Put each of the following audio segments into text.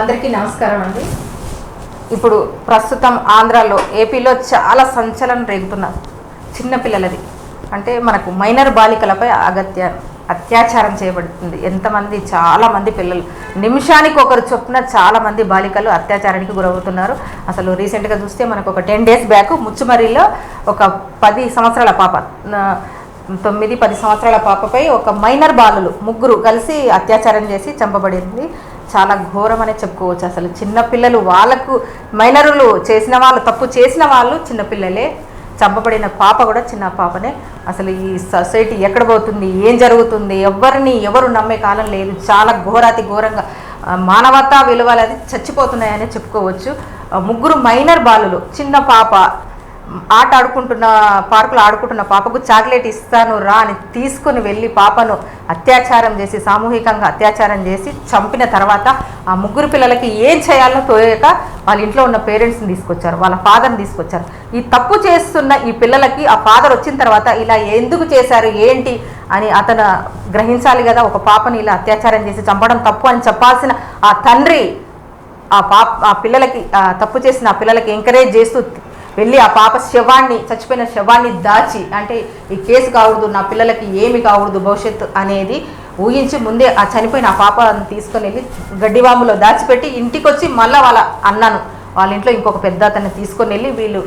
అందరికీ నమస్కారం అండి. ఇప్పుడు ప్రస్తుతం ఆంధ్రాలో ఏపీలో చాలా సంచలనం రేగుతున్నారు చిన్నపిల్లలది అంటే మనకు మైనర్ బాలికలపై అగత్య అత్యాచారం చేయబడుతుంది. ఎంతమంది చాలామంది పిల్లలు. నిమిషానికి ఒకరు చొప్పున చాలామంది బాలికలు అత్యాచారానికి గురవుతున్నారు. అసలు రీసెంట్గా చూస్తే మనకు ఒక టెన్ డేస్ బ్యాక్ ముచ్చుమరిలో ఒక పది సంవత్సరాల పాప తొమ్మిది పది సంవత్సరాల పాపపై ఒక మైనర్ బాలులు ముగ్గురు కలిసి అత్యాచారం చేసి చంపబడింది. చాలా ఘోరమనే చెప్పుకోవచ్చు. అసలు చిన్నపిల్లలు వాళ్ళకు మైనరులు చేసిన వాళ్ళు తప్పు చేసిన వాళ్ళు చిన్నపిల్లలే చంపబడిన పాప కూడా చిన్న పాపనే. అసలు ఈ సొసైటీ ఎక్కడ పోతుంది? ఏం జరుగుతుంది? ఎవరిని ఎవరు నమ్మే కాలం లేదు. చాలా ఘోరాతి ఘోరంగా. మానవతా విలువలు అది చచ్చిపోతున్నాయని చెప్పుకోవచ్చు. ముగ్గురు మైనర్ బాలులు చిన్న పాప ఆట ఆడుకుంటున్న పార్కులో ఆడుకుంటున్న పాపకు చాక్లెట్ ఇస్తాను రా అని తీసుకుని వెళ్ళి పాపను అత్యాచారం చేసి సామూహికంగా అత్యాచారం చేసి చంపిన తర్వాత ఆ ముగ్గురు పిల్లలకి ఏం చేయాలో తోయక వాళ్ళ ఇంట్లో ఉన్న పేరెంట్స్ని తీసుకొచ్చారు వాళ్ళ ఫాదర్ని తీసుకొచ్చారు. ఈ తప్పు చేస్తున్న ఈ పిల్లలకి ఆ ఫాదర్ వచ్చిన తర్వాత ఇలా ఎందుకు చేశారు ఏంటి అని అతను గ్రహించాలి కదా ఒక పాపని ఇలా అత్యాచారం చేసి చంపడం తప్పు అని చెప్పాల్సిన ఆ తండ్రి ఆ పాప ఆ పిల్లలకి తప్పు చేసిన ఆ పిల్లలకి ఎంకరేజ్ చేస్తూ వెళ్ళి ఆ పాప శవాన్ని చచ్చిపోయిన శవాన్ని దాచి అంటే ఈ కేసు కావద్దు నా పిల్లలకి ఏమి కావద్దు భవిష్యత్తు అనేది ఊహించి ముందే ఆ చనిపోయిన ఆ పాపను తీసుకొని వెళ్ళి గడ్డివాములో దాచిపెట్టి ఇంటికి వచ్చి మళ్ళీ వాళ్ళ అన్నను వాళ్ళ ఇంట్లో ఇంకొక పెద్ద అతన్ని తీసుకొని వెళ్ళి వీళ్ళు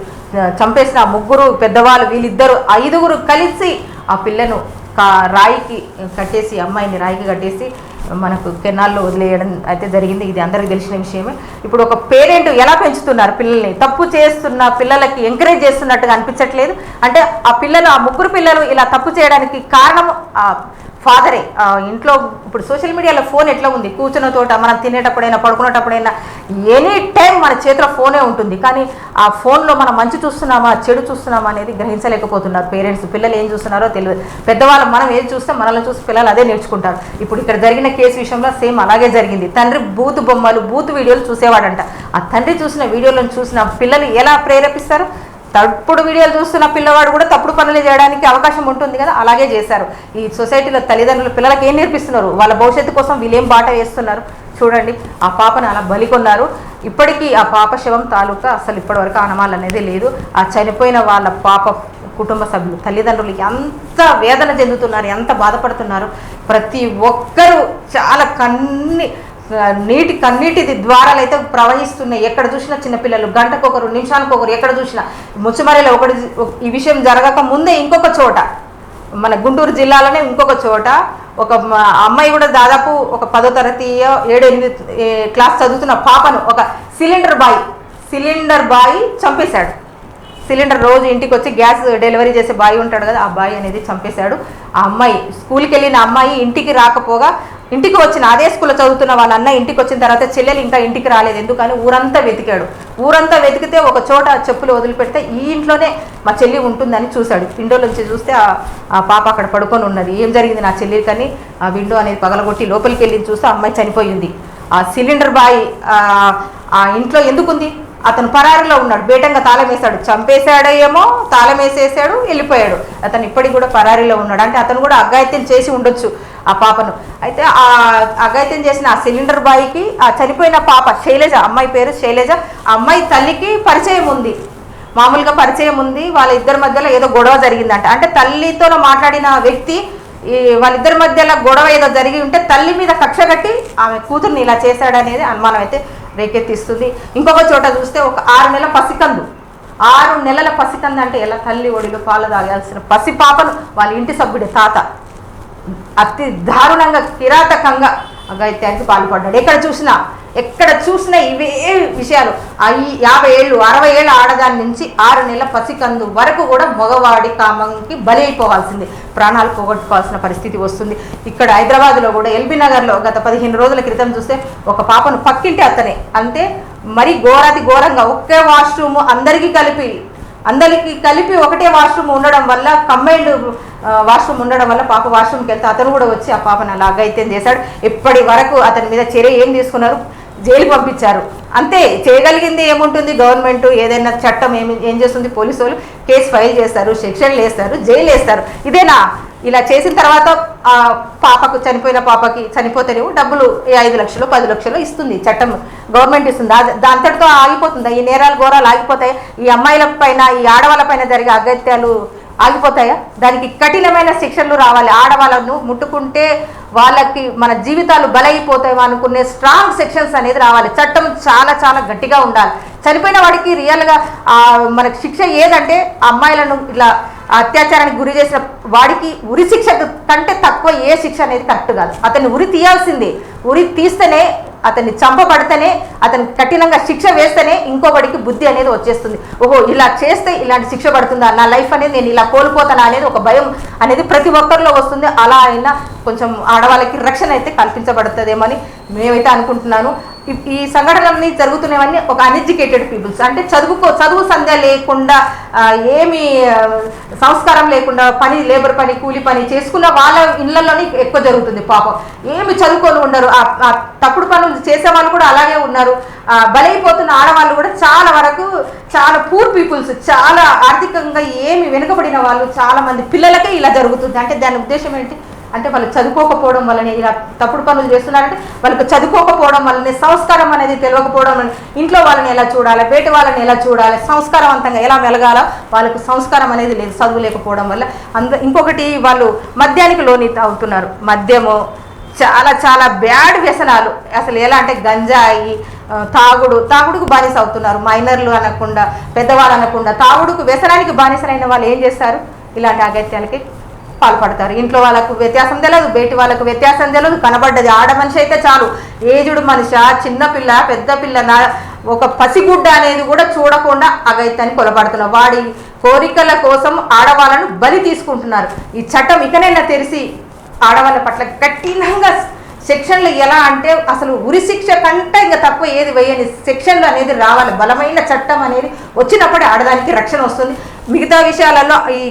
చంపేసిన ముగ్గురు పెద్దవాళ్ళు వీళ్ళిద్దరు ఐదుగురు కలిసి ఆ పిల్లను కా రాయికి కట్టేసి అమ్మాయిని రాయికి కట్టేసి మనకు కెనాల్లో వదిలేయడం అయితే జరిగింది. ఇది అందరికీ తెలిసిన విషయమే. ఇప్పుడు ఒక పేరెంట్ ఎలా పెంచుతున్నారు పిల్లల్ని? తప్పు చేస్తున్న పిల్లలకి ఎంకరేజ్ చేస్తున్నట్టుగా అనిపించట్లేదు. అంటే ఆ పిల్లలు ఆ ముగ్గురు పిల్లలు ఇలా తప్పు చేయడానికి కారణం ఆ ఫాదరే ఇంట్లో ఇప్పుడు సోషల్ మీడియాలో ఫోన్ ఎట్లా ఉంది? కూర్చున్న తోట మనం తినేటప్పుడైనా పడుకునేటప్పుడైనా ఎనీ టైం మన చేతిలో ఫోనే ఉంటుంది. కానీ ఆ ఫోన్లో మనం మంచి చూస్తున్నామా చెడు చూస్తున్నామా అనేది గ్రహించలేకపోతున్నారు పేరెంట్స్. పిల్లలు ఏం చూస్తున్నారో తెలియదు పెద్దవాళ్ళు మనం ఏది చూస్తే మనల్ని చూసి పిల్లలు అదే నేర్చుకుంటారు. ఇప్పుడు ఇక్కడ జరిగిన కేసు విషయంలో సేమ్ అలాగే జరిగింది. తండ్రి బూతు బొమ్మలు బూతు వీడియోలు చూసేవాడంట. ఆ తండ్రి చూసిన వీడియోలను చూసిన పిల్లలు ఎలా ప్రేరేపిస్తారు? తప్పుడు వీడియోలు చూస్తున్న పిల్లవాడు కూడా తప్పుడు పనులు చేయడానికి అవకాశం ఉంటుంది కదా అలాగే చేశారు. ఈ సొసైటీలో తల్లిదండ్రులు పిల్లలకి ఏం నేర్పిస్తున్నారు? వాళ్ళ భవిష్యత్తు కోసం వీళ్ళు బాట వేస్తున్నారు? చూడండి ఆ పాపను అలా బలికొన్నారు ఇప్పటికీ ఆ పాప శవం తాలూకా అసలు ఇప్పటివరకు ఆనమాలు అనేది లేదు. ఆ చనిపోయిన వాళ్ళ పాప కుటుంబ సభ్యులు తల్లిదండ్రులు ఎంత వేదన చెందుతున్నారు ఎంత బాధపడుతున్నారు. ప్రతి ఒక్కరూ చాలా కన్ని నీటి కన్నీటి ద్వారాలు అయితే ప్రవహిస్తున్నాయి. ఎక్కడ చూసినా చిన్నపిల్లలు గంటకొకరు నిమిషానికొకరు ఎక్కడ చూసినా. ముచ్చమరిలో ఒకటి ఈ విషయం జరగక ముందే ఇంకొక చోట మన గుంటూరు జిల్లాలోనే ఇంకొక చోట ఒక అమ్మాయి కూడా దాదాపు ఒక పదో తరగతి ఏడు ఎనిమిది క్లాస్ చదువుతున్న పాపను ఒక సిలిండర్ బాయ్ సిలిండర్ బాయ్ చంపేశాడు. సిలిండర్ రోజు ఇంటికి వచ్చి గ్యాస్ డెలివరీ చేసే బాయ్ ఉంటాడు కదా ఆ బాయ్ అనేది చంపేశాడు. ఆ అమ్మాయి స్కూల్కి వెళ్ళిన అమ్మాయి ఇంటికి రాకపోగా ఇంటికి వచ్చిన అదే స్కూల్లో చదువుతున్న వాళ్ళ అన్న ఇంటికి వచ్చిన తర్వాత చెల్లెలు ఇంకా ఇంటికి రాలేదు. ఎందుకని? ఊరంతా వెతికాడు. ఊరంతా వెతికితే ఒక చోట చెప్పులు వదిలిపెడితే ఈ ఇంట్లోనే మా చెల్లి ఉంటుందని చూశాడు. విండో నుంచి చూస్తే ఆ పాప అక్కడ పడుకొని ఉన్నది. ఏం జరిగింది నా చెల్లి కానీ? ఆ విండో అనేది పగలగొట్టి లోపలికి వెళ్ళి చూస్తే ఆ అమ్మాయి చనిపోయింది. ఆ సిలిండర్ బాయ్ ఆ ఇంట్లో ఎందుకుంది? అతను పరారిలో ఉన్నాడు బేటంగా తాళం వేశాడు. చంపేశాడో ఏమో తాళం వేసేసాడు వెళ్ళిపోయాడు. అతను ఇప్పటికి కూడా పరారీలో ఉన్నాడు. అంటే అతను కూడా అఘాయిత్యం చేసి ఉండొచ్చు ఆ పాపను. అయితే ఆ అఘాయిత్యం చేసిన ఆ సిలిండర్ బాయ్కి ఆ చనిపోయిన పాప శైలజ అమ్మాయి పేరు శైలజ ఆ అమ్మాయి తల్లికి పరిచయం ఉంది. మామూలుగా పరిచయం ఉంది. వాళ్ళ ఇద్దరి మధ్యలో ఏదో గొడవ జరిగిందంట. అంటే తల్లితో మాట్లాడిన వ్యక్తి ఈ వాళ్ళిద్దరి మధ్యలో గొడవ ఏదో జరిగి ఉంటే తల్లి మీద కక్ష కట్టి ఆమె కూతుర్ని ఇలా చేశాడనేది అనుమానం అయితే రేకెత్తిస్తుంది. ఇంకొక చోట చూస్తే ఒక ఆరు నెలల పసికందు. ఆరు నెలల పసికందు అంటే ఎలా? తల్లి ఒడిలో పాలు తాగాల్సిన పసి పాపను వాళ్ళ ఇంటి సభ్యుడి తాత. అతి దారుణంగా కిరాతకంగా అఘాయిత్యానికి పాల్పడ్డాడు. ఎక్కడ చూసినా ఎక్కడ చూసినా ఇవే విషయాలు. అవి యాభై ఏళ్ళు అరవై ఏళ్ళ ఆడదాని నుంచి ఆరు నెలల పసికందు వరకు కూడా మగవాడి కామంకి బలి అయిపోవాల్సింది ప్రాణాలు పోగొట్టుకోవాల్సిన పరిస్థితి వస్తుంది. ఇక్కడ హైదరాబాద్లో కూడా ఎల్బీ నగర్లో గత పదిహేను రోజుల క్రితం చూస్తే ఒక పాపను పక్కింటి అతనే. అంతే మరి ఘోరాతి ఘోరంగా ఒకే వాష్రూమ్ అందరికీ కలిపి అందరికి కలిపి ఒకటే వాష్రూమ్ ఉండడం వల్ల కంబైన్డ్ వాష్రూమ్ ఉండడం వల్ల పాప వాష్రూమ్కి వెళ్తే అతను కూడా వచ్చి ఆ పాపను అలా అఘాయిత్యం చేశాడు. ఇప్పటి వరకు అతని మీద చర్య ఏం తీసుకున్నారు? జైలు పంపించారు. అంతే చేయగలిగింది ఏముంటుంది? గవర్నమెంట్ ఏదైనా చట్టం ఏమి ఏం చేస్తుంది? పోలీసు వాళ్ళు కేసు ఫైల్ చేస్తారు సెక్షన్లు వేస్తారు జైలు వేస్తారు. ఇదేనా? ఇలా చేసిన తర్వాత ఆ పాపకు చనిపోయిన పాపకి చనిపోతేనేమో డబ్బులు ఐదు లక్షలు పది లక్షలు ఇస్తుంది చట్టం. గవర్నమెంట్ ఇస్తుంది. దాంతటితో ఆగిపోతుందా? ఈ నేరాలు ఘోరాలు ఆగిపోతాయి? ఈ అమ్మాయిల పైన ఈ ఆడవాళ్ళ పైన జరిగే అగత్యాలు ఆగిపోతాయా? దానికి కఠినమైన శిక్షలు రావాలి. ఆడవాళ్ళను ముట్టుకుంటే వాళ్ళకి మన జీవితాలు బలైపోతాయి అనుకునే స్ట్రాంగ్ సెక్షన్స్ అనేది రావాలి. చట్టం చాలా చాలా గట్టిగా ఉండాలి. చనిపోయిన వాడికి రియల్గా మనకి శిక్ష ఏదంటే అమ్మాయిలను ఇలా అత్యాచారానికి గురి చేసిన వాడికి ఉరి శిక్ష కంటే తక్కువ ఏ శిక్ష అనేది కరెక్ట్ కాదు. అతన్ని ఉరి తీయాల్సిందే. ఉరి తీస్తేనే అతన్ని చంపబడితేనే అతనికి కఠినంగా శిక్ష వేస్తేనే ఇంకొకడికి బుద్ధి అనేది వచ్చేస్తుంది. ఓహో ఇలా చేస్తే ఇలాంటి శిక్ష పడుతుందా? నా లైఫ్ అనేది నేను ఇలా కోల్పోతానా అనేది ఒక భయం అనేది ప్రతి ఒక్కరిలో వస్తుంది. అలా అయినా కొంచెం ఆడవాళ్ళకి రక్షణ అయితే కల్పించబడుతుందేమని మేమైతే అనుకుంటున్నాను. ఈ- సంఘటనలన్నీ జరుగుతున్నవన్నీ ఒక అన్ఎడ్యుకేటెడ్ పీపుల్స్ అంటే చదువుకో చదువు సంధ్య లేకుండా ఏమి సంస్కారం లేకుండా పని లేబర్ పని కూలి పని చేసుకున్న వాళ్ళ ఇళ్ళలోనే ఎక్కువ జరుగుతుంది పాపం. ఏమి చదువుకొని ఉండరు. ఆ తప్పుడు పనులు చేసే వాళ్ళు కూడా అలాగే ఉన్నారు. బలైపోతున్న ఆడవాళ్ళు కూడా చాలా వరకు చాలా పూర్ పీపుల్స్ చాలా ఆర్థికంగా ఏమి వెనుకబడిన వాళ్ళు చాలా మంది పిల్లలకే ఇలా జరుగుతుంది. అంటే దాని ఉద్దేశం ఏంటి? అంటే వాళ్ళు చదువుకోకపోవడం వల్లనే ఇలా తప్పుడు పనులు చేస్తున్నారంటే వాళ్ళకి చదువుకోకపోవడం వల్లనే సంస్కారం అనేది తెలియకపోవడం వల్ల ఇంట్లో వాళ్ళని ఎలా చూడాలి బయట వాళ్ళని ఎలా చూడాలి సంస్కారవంతంగా ఎలా మెలగాల వాళ్ళకు సంస్కారం అనేది లేదు చదువు లేకపోవడం వల్ల. అంద ఇంకొకటి వాళ్ళు మద్యానికి లోని అవుతున్నారు. మద్యము చాలా చాలా బ్యాడ్ వ్యసనాలు. అసలు ఎలా అంటే గంజాయి తాగుడు తాగుడుకు బానిస అవుతున్నారు. మైనర్లు అనకుండా పెద్దవాళ్ళు అనకుండా తాగుడుకు వ్యసనానికి బానిసలైన వాళ్ళు ఏం చేస్తారు? ఇలాంటి అగత్యాలకి పాల్పడతారు. ఇంట్లో వాళ్ళకు వ్యత్యాసం తెలియదు బయటి వాళ్ళకు వ్యత్యాసం తెలియదు కనబడ్డది ఆడ మనిషి అయితే చాలు. ఏజుడు మనిషి చిన్నపిల్ల పెద్ద పిల్ల ఒక పసిగుడ్డ అనేది కూడా చూడకుండా అగైతాన్ని కొలబడుతున్నారు. వాడి కోరికల కోసం ఆడవాళ్ళను బలి తీసుకుంటున్నారు. ఈ చట్టం ఇకనైనా తెరిసి ఆడవాళ్ళ పట్ల కఠినంగా సెక్షన్లు ఎలా అంటే అసలు ఉరి శిక్ష కంటే ఇంకా తప్ప ఏది వేయని సెక్షన్లు అనేది రావాలి. బలమైన చట్టం అనేది వచ్చినప్పుడే ఆడదానికి రక్షణ వస్తుంది. మిగతా విషయాలలో ఈ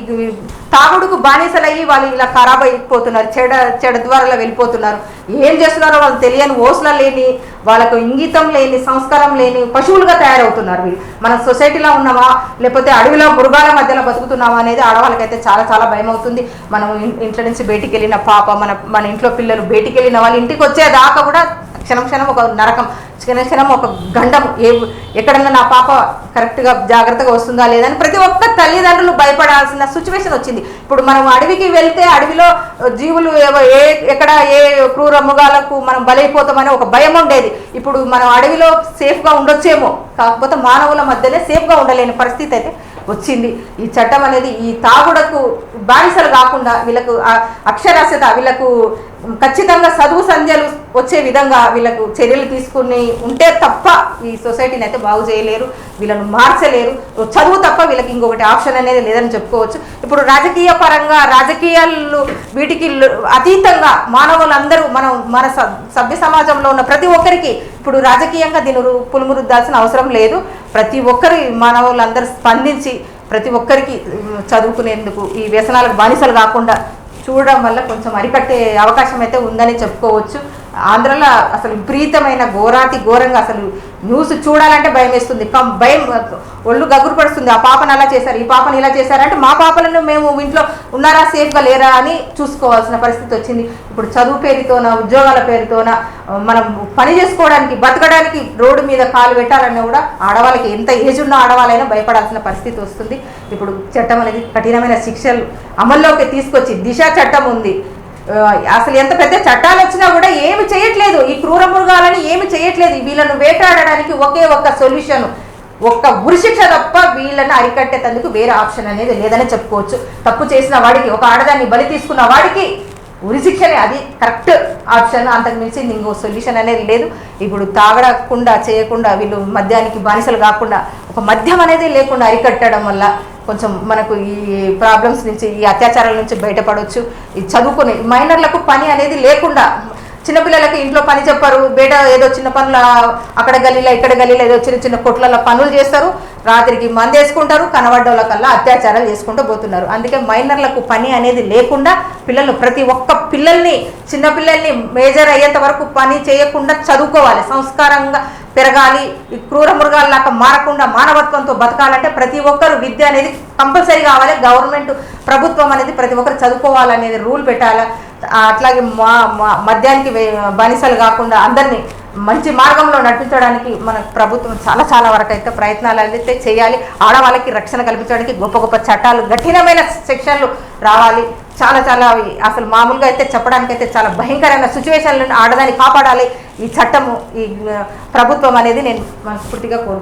తాగుడుకు బానిసలయ్యి వాళ్ళు ఇలా ఖరాబ్ అయిపోతున్నారు చెడ చెడ ద్వారా వెళ్ళిపోతున్నారు. ఏం చేస్తున్నారో వాళ్ళు తెలియని ఓసుల లేని వాళ్ళకు ఇంగితం లేని సంస్కారం లేని పశువులుగా తయారవుతున్నారు వీళ్ళు. మనం సొసైటీలో ఉన్నామా లేకపోతే అడవిలో మృగాల మధ్యలో బతుకుతున్నామా అనేది ఆడవాళ్ళకైతే చాలా చాలా భయం అవుతుంది మనం ఇంట్లో నుంచి బయటికి వెళ్ళిన పాప మన మన ఇంట్లో పిల్లలు బయటికి వెళ్ళిన వాళ్ళు ఇంటికి వచ్చేదాకా కూడా క్షణం క్షణం ఒక నరకం క్షణం క్షణం ఒక గండం. ఏ ఎక్కడన్నా నా పాప కరెక్ట్గా జాగ్రత్తగా వస్తుందా లేదని ప్రతి ఒక్క తల్లిదండ్రులు భయపడాల్సిన సిచ్యువేషన్ వచ్చింది. ఇప్పుడు మనం అడవికి వెళ్తే అడవిలో జీవులు ఏవో ఏ ఎక్కడ ఏ క్రూర మృగాలకు మనం బలైపోతామని ఒక భయం ఉండేది. ఇప్పుడు మనం అడవిలో సేఫ్గా ఉండొచ్చేమో కాకపోతే మానవుల మధ్యనే సేఫ్గా ఉండలేని పరిస్థితి అయితే వచ్చింది. ఈ చట్టం అనేది ఈ తాగుడకు బానిసలు కాకుండా వీళ్ళకు అక్షరాస్యత వీళ్ళకు ఖచ్చితంగా చదువు సంధ్యలు వచ్చే విధంగా వీళ్ళకు చర్యలు తీసుకుని ఉంటే తప్ప ఈ సొసైటీని అయితే బాగు చేయలేరు వీళ్ళను మార్చలేరు. చదువు తప్ప వీళ్ళకి ఇంకొకటి ఆప్షన్ అనేది లేదని చెప్పుకోవచ్చు. ఇప్పుడు రాజకీయ పరంగా రాజకీయాలు వీటికి అతీతంగా మానవులందరూ మనం మన సభ్య సమాజంలో ఉన్న ప్రతి ఒక్కరికి ఇప్పుడు రాజకీయంగా దీని రు- పులుమురుద్దాల్సిన అవసరం లేదు. ప్రతి ఒక్కరి మానవులందరూ స్పందించి ప్రతి ఒక్కరికి చదువుకునేందుకు ఈ వ్యసనాలకు బానిసలు కాకుండా చూడడం వల్ల కొంచెం అరికట్టే అవకాశం అయితే ఉందని చెప్పుకోవచ్చు. ఆంధ్రలో అసలు విపరీతమైన ఘోరాతి ఘోరంగా అసలు న్యూస్ చూడాలంటే భయం వేస్తుంది. భయం ఒళ్ళు గగురు పడుతుంది ఆ పాపను అలా చేశారు ఈ పాపను ఇలా చేశారంటే మా పాపలను మేము ఇంట్లో ఉన్నారా సేఫ్గా లేరా అని చూసుకోవాల్సిన పరిస్థితి వచ్చింది. ఇప్పుడు చదువు పేరుతోన ఉద్యోగాల పేరుతోన మనం పని చేసుకోవడానికి బతకడానికి రోడ్డు మీద కాలు పెట్టాలన్నా కూడా ఆడవాళ్ళకి ఎంత ఏజ్ ఉన్న ఆడవాళ్ళైనా భయపడాల్సిన పరిస్థితి వస్తుంది. ఇప్పుడు చట్టం అనేది కఠినమైన శిక్షలు అమల్లోకి తీసుకొచ్చి దిశ చట్టం ఉంది. అసలు ఎంత పెద్ద చట్టాలు వచ్చినా కూడా ఏమి చేయట్లేదు. ఈ క్రూర మృగాలని ఏమి చేయట్లేదు. వీళ్ళను వేటాడడానికి ఒకే ఒక్క సొల్యూషన్ ఒక్క ఉరిశిక్ష తప్ప వీళ్ళని అరికట్టేందుకు వేరే ఆప్షన్ అనేది లేదని చెప్పుకోవచ్చు. తప్పు చేసిన వాడికి ఒక ఆడదాన్ని బలి తీసుకున్న వాడికి ఉరిశిక్షనే అది కరెక్ట్ ఆప్షన్. అంతకు మించి ఇంకో సొల్యూషన్ అనేది లేదు. ఇప్పుడు తాగడకుండా చేయకుండా వీళ్ళు మద్యానికి బానిసలు కాకుండా ఒక మద్యం అనేది లేకుండా అరికట్టడం వల్ల కొంచెం మనకు ఈ ప్రాబ్లమ్స్ నుంచి ఈ అత్యాచారాల నుంచి బయటపడవచ్చు ఈ చదువుకునే మైనర్లకు పని అనేది లేకుండా చిన్నపిల్లలకు ఇంట్లో పని చెప్పారు బయట ఏదో చిన్న పనులు అక్కడ గల్లీలో ఇక్కడ గల్లీలో ఏదో చిన్న చిన్న కొట్లలో పనులు చేస్తారు. రాత్రికి మందేసుకుంటారు కనబడ్డోళ్ళ కల్లా అత్యాచారాలు చేసుకుంటూ పోతున్నారు. అందుకే మైనర్లకు పని అనేది లేకుండా పిల్లలు ప్రతి ఒక్క పిల్లల్ని చిన్నపిల్లల్ని మేజర్ అయ్యేంత వరకు పని చేయకుండా చదువుకోవాలి. సంస్కారంగా పెరగాలి. ఈ క్రూర మృగాల్లాగా మారకుండా మానవత్వంతో బతకాలంటే ప్రతి ఒక్కరు విద్య అనేది కంపల్సరీ కావాలి. గవర్నమెంట్ ప్రభుత్వం అనేది ప్రతి ఒక్కరు చదువుకోవాలనేది రూల్ పెట్టాలి? అట్లాగే మా మద్యానికి బనిసలు బానిసలు కాకుండా అందరినీ మంచి మార్గంలో నడిపించడానికి మన ప్రభుత్వం చాలా చాలా వరకు అయితే ప్రయత్నాలు అయితే చేయాలి. ఆడవాళ్ళకి రక్షణ కల్పించడానికి గొప్ప గొప్ప చట్టాలు కఠినమైన శిక్షణలు రావాలి. చాలా చాలా అవి అసలు మామూలుగా అయితే చెప్పడానికి అయితే చాలా భయంకరమైన సిచ్యువేషన్లను ఆడదాన్ని కాపాడాలి ఈ చట్టము ఈ ప్రభుత్వం అనేది నేను మనస్ఫూర్తిగా కోరుకుంటున్నాను.